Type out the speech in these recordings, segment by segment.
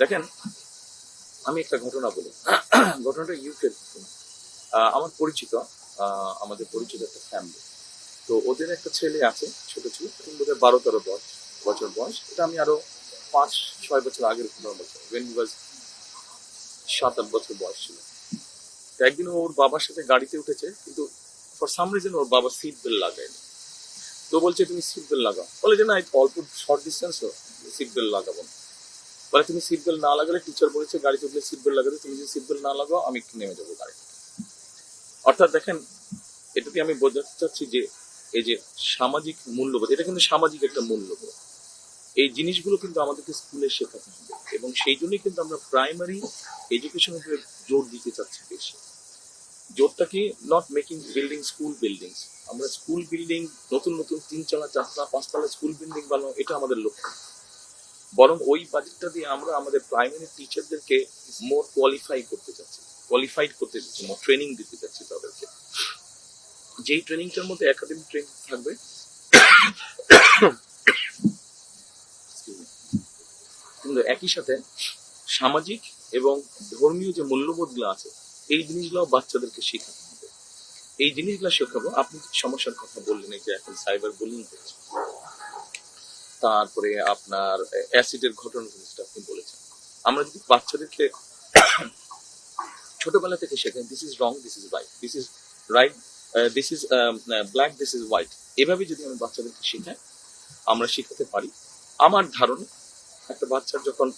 দেখেন, আমি একটা ঘটনা বলি। ঘটনাটা ইউকের আমার পরিচিত আমাদের পরিচিত একটা ফ্যামিলি তো ওদের একটা ছেলে আছে, ছোট ছিল, তখন বোধহয় বারো তেরো বয়স, বছর বয়স। এটা আমি আরও পাঁচ ছয় বছর আগের ঘটনা বলছি। ওয়েন ওয়াজ সাত আট বছর বয়স ছিল। একদিন ওর বাবার সাথে গাড়িতে উঠেছে, কিন্তু ফর সাম রিজন ওর বাবা সিট বেল্ট লাগায়নি তো বলছে, তুমি সিট বেল্ট লাগাও। বলে যে, না অল্প শর্ট ডিস্টেন্স সিট বেল্ট লাগাবো না। বলে, তুমি সিট বেল্ট না লাগালে টিচার বলেছে গাড়িতে উঠলে সিট বেল্ট লাগাতে, তুমি যদি সিট বেল্ট না লাগাও, আমি নেমে যাব গাড়ি অর্থাৎ দেখেন এটাতে আমি বোঝাতে চাচ্ছি যে, এই যে সামাজিক মূল্যবোধ, এটা কিন্তু সামাজিক একটা মূল্যবোধ। এই জিনিসগুলো কিন্তু আমাদেরকে স্কুলে শেখাতে হবে এবং সেই জন্যই কিন্তু আমরা প্রাইমারি এডুকেশনের উপরে জোর দিতে চাচ্ছি বেশি। জোরটা কি? Not making building school buildings আমরা স্কুল বিল্ডিং নতুন নতুন তিনতলা, চারতলা, পাঁচতলা স্কুল বিল্ডিং বানানো এটা আমাদের লক্ষ্য। বরং ওই বাজেটটা দিয়ে আমরা আমাদের প্রাইমারি টিচারদেরকে মোর কোয়ালিফাই করতে চাচ্ছি। কোয়ালিফাইড করতে চাচ্ছি মোর ট্রেনিং দিতে চাচ্ছি তাদেরকে। যেই ট্রেনিংটার মধ্যে একাডেমিক ট্রেনিং থাকবে কিন্তু একই সাথে সামাজিক এবং ধর্মীয় যে মূল্যবোধগুলো আছে, এই জিনিসগুলো বাচ্চাদেরকে শেখাতে হবে। এই জিনিসগুলো শেখাবো। আপনি সমস্যার কথা বললেন, এই যে এখন সাইবার বুলিং হচ্ছে। তারপরে আপনার অ্যাসিডের ঘটনা জিনিসটা আপনি বলেছেন। আমরা যদি বাচ্চাদেরকে ছোটবেলা থেকে শেখাই this is wrong this is right this is right this is black this is white এভাবে যদি আমি বাচ্চাদেরকে শেখাই, আমরা শেখাতে পারি। আমার ধারণা, একটা বাচ্চার যখন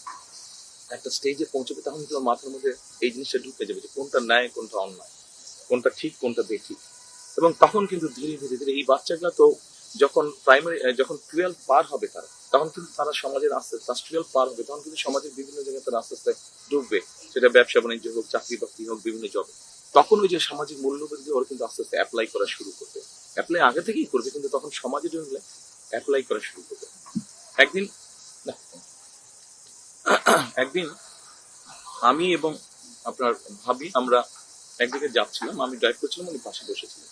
একটা স্টেজে পৌঁছবে, তখন কিন্তু মাথার মধ্যে এই জিনিসটা ঢুকে যাবে যে কোনটা ন্যায়, কোনটা অন্যায়, কোনটা ঠিক, কোনটা বেঠিক। এবং তখন কিন্তু ধীরে ধীরে ধীরে এই বাচ্চাগুলো তো যখন প্রাইমারি যখন টুয়েলভ পার হবে তারা, তখন কিন্তু তারা সমাজের আস্তে ক্লাস টুয়েলভ পার হবে, তখন কিন্তু সমাজের বিভিন্ন জায়গায় তারা আস্তে আস্তে ঢুকবে সেটা ব্যবসা বাণিজ্য হোক, চাকরি বাকরি হোক, বিভিন্ন জবে তখন ওই যে সামাজিক মূল্যবোধ দিয়ে ওরা কিন্তু আস্তে আস্তে অ্যাপ্লাই করা শুরু করবে। অ্যাপ্লাই আগে থেকেই করবে, কিন্তু তখন সমাজে ঢুকলে অ্যাপ্লাই করা শুরু করবে। একদিন একদিন আমি এবং আপনার ভাবি, আমরা একদিকে যাচ্ছিলাম, আমি ড্রাইভ করছিলাম, উনি পাশে বসেছিলেন।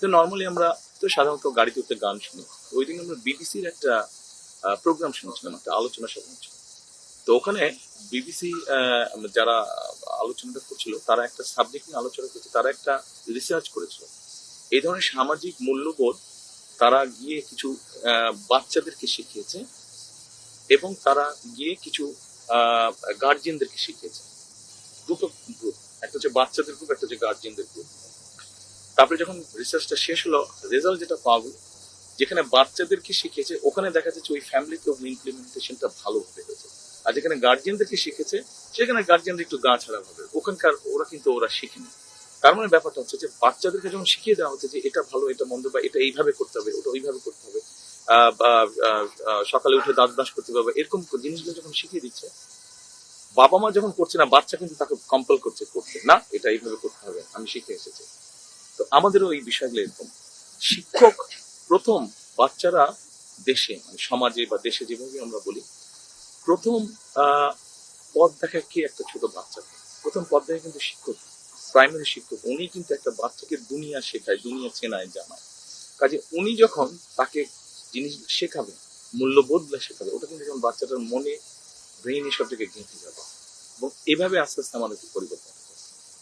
তো নর্মালি আমরা তো সাধারণত গাড়িতে উঠে গান শুনি। ওই দিন আমরা বিবিসির একটা প্রোগ্রাম শুনেছিলাম, একটা আলোচনা সভা তো ওখানে বিবিসি যারা আলোচনাটা করছিল, তারা একটা সাবজেক্ট নিয়ে আলোচনা করছে, তারা একটা রিসার্চ করেছিল। এই ধরনের সামাজিক মূল্যবোধ তারা গিয়ে কিছু বাচ্চাদেরকে শিখিয়েছে এবং তারা গিয়ে কিছু গার্জিয়ানদেরকে শিখিয়েছে। দুটো গ্রুপ একটা হচ্ছে বাচ্চাদের গ্রুপ একটা হচ্ছে গার্জিয়ানদের গ্রুপ তারপরে যখন রিসার্চটা শেষ হলো রেজাল্ট যেটা পাবো, যেখানে বাচ্চাদেরকে শিখেছে, ওখানে দেখা যাচ্ছে ওই ফ্যামিলিতে ইমপ্লিমেন্টেশনটা ভালোভাবে হয়েছে। আর যেখানে গার্জিয়ানদেরকে শিখেছে, সেখানে গার্জিয়ানদের একটু গা ছাড়া হবে। ওখানকার ওরা কিন্তু ওরা শিখেনি। তার মানে ব্যাপারটা হচ্ছে যে, বাচ্চাদেরকে যখন শিখিয়ে দেওয়া হচ্ছে যে, এটা ভালো, এটা মন্দ বা এটা এইভাবে করতে হবে, ওটা ওইভাবে করতে হবে সকালে উঠে দাঁত ব্রাশ করতে হবে এরকম জিনিসগুলো যখন শিখিয়ে দিচ্ছে, বাবা মা যখন করছে না, বাচ্চা কিন্তু তাকে কম্পেল করছে, করতে না, এটা এইভাবে করতে হবে, আমি শিখে এসেছি। তো আমাদেরও এই বিষয়গুলো এরকম। শিক্ষক প্রথম বাচ্চারা দেশে মানে সমাজে বা দেশে যেভাবে আমরা বলি, প্রথম পথ দেখা কি একটা ছোট বাচ্চাকে প্রথম পথ দেখা কিন্তু শিক্ষক প্রাইমারি শিক্ষক। উনি কিন্তু একটা বাচ্চাকে দুনিয়া শেখায়, দুনিয়া চেনায়, জানায়। কাজে উনি যখন তাকে জিনিস শেখাবে, মূল্যবোধগুলো শেখাবে, ওটা কিন্তু যখন বাচ্চাটার মনে ব্রেন এসব থেকে গেঁথে যাবে। এবং এভাবে আস্তে আস্তে আমাদের পরিবর্তন